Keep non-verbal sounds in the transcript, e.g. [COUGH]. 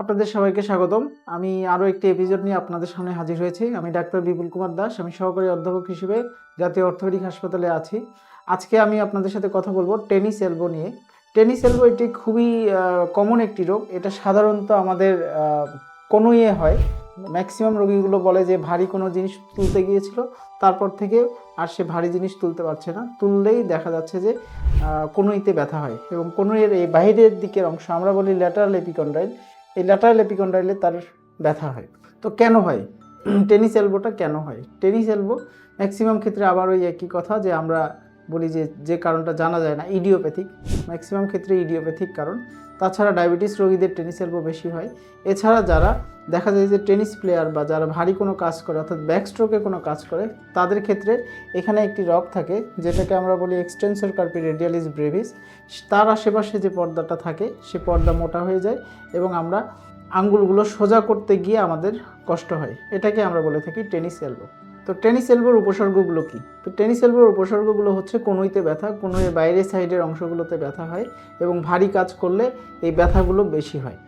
আপনাদের সবাইকে স্বাগতম। আমি আরও একটি এপিসোড নিয়ে আপনাদের সামনে হাজির হয়েছি। আমি ডাক্তার বিপুল কুমার দাস আমি সহকারী অধ্যাপক হিসেবে জাতীয় অর্থোপেডিক হাসপাতালে আছি। আজকে আমি আপনাদের সাথে কথা বলব টেনিস এলবো নিয়ে। টেনিস এলবো এটি খুবই কমন একটি রোগ। এটা সাধারণত আমাদের আহ, কনুইয়ে হয়। ম্যাক্সিমাম রোগীগুলো বলে যে ভারী কোনো জিনিস তুলতে গিয়েছিল তারপর থেকে আর সে ভারী জিনিস তুলতে পারছে না। তুললেই দেখা যাচ্ছে যে কনুইতে ব্যথা হয় এবং কনুইয়ের এই বাইরের দিকের অংশ আমরা বলি ল্যাটারাল এপিকন্ডাইল এই ল্যাটারাল এপিকন্ডাইলে তার ব্যথা হয়। তো কেন হয়? [CLEARS THROAT] টেনিস এলবোটা কেন হয়? টেনিস এলবো ম্যাক্সিমাম ক্ষেত্রে আবার ওই একই কথা যে আমরা বলি যে যে কারণটা জানা যায় না ইডিওপ্যাথিক ম্যাক্সিমাম ক্ষেত্রে ইডিওপ্যাথিক কারণ। তাছাড়া ডায়াবেটিস রোগীদের টেনিস এলবো বেশি হয়। এছাড়া যারা দেখা যায় যে টেনিস প্লেয়ার বা যারা ভারী কোনো কাজ করে, অর্থাৎ ব্যাক স্ট্রোকে কোনো কাজ করে, তাদের ক্ষেত্রে এখানে একটি রগ থাকে, যেটাকে আমরা বলি এক্সটেন্সর কার্পি রেডিয়ালিস ব্রেভিস তার আশেপাশে যে পর্দাটা থাকে, সে পর্দা মোটা হয়ে যায় এবং আমরা আঙ্গুলগুলো সোজা করতে গিয়ে আমাদের কষ্ট হয়। এটাকে আমরা বলে থাকি টেনিস এলবো তো টেনিস এলবোর উপসর্গগুলো কী? তো টেনিস এলবোর উপসর্গগুলো হচ্ছে কনুইতে ব্যথা কনুইয়ের বাইরের সাইডের অংশগুলোতে ব্যথা হয় এবং ভারী কাজ করলে এই ব্যথাগুলো বেশি হয়।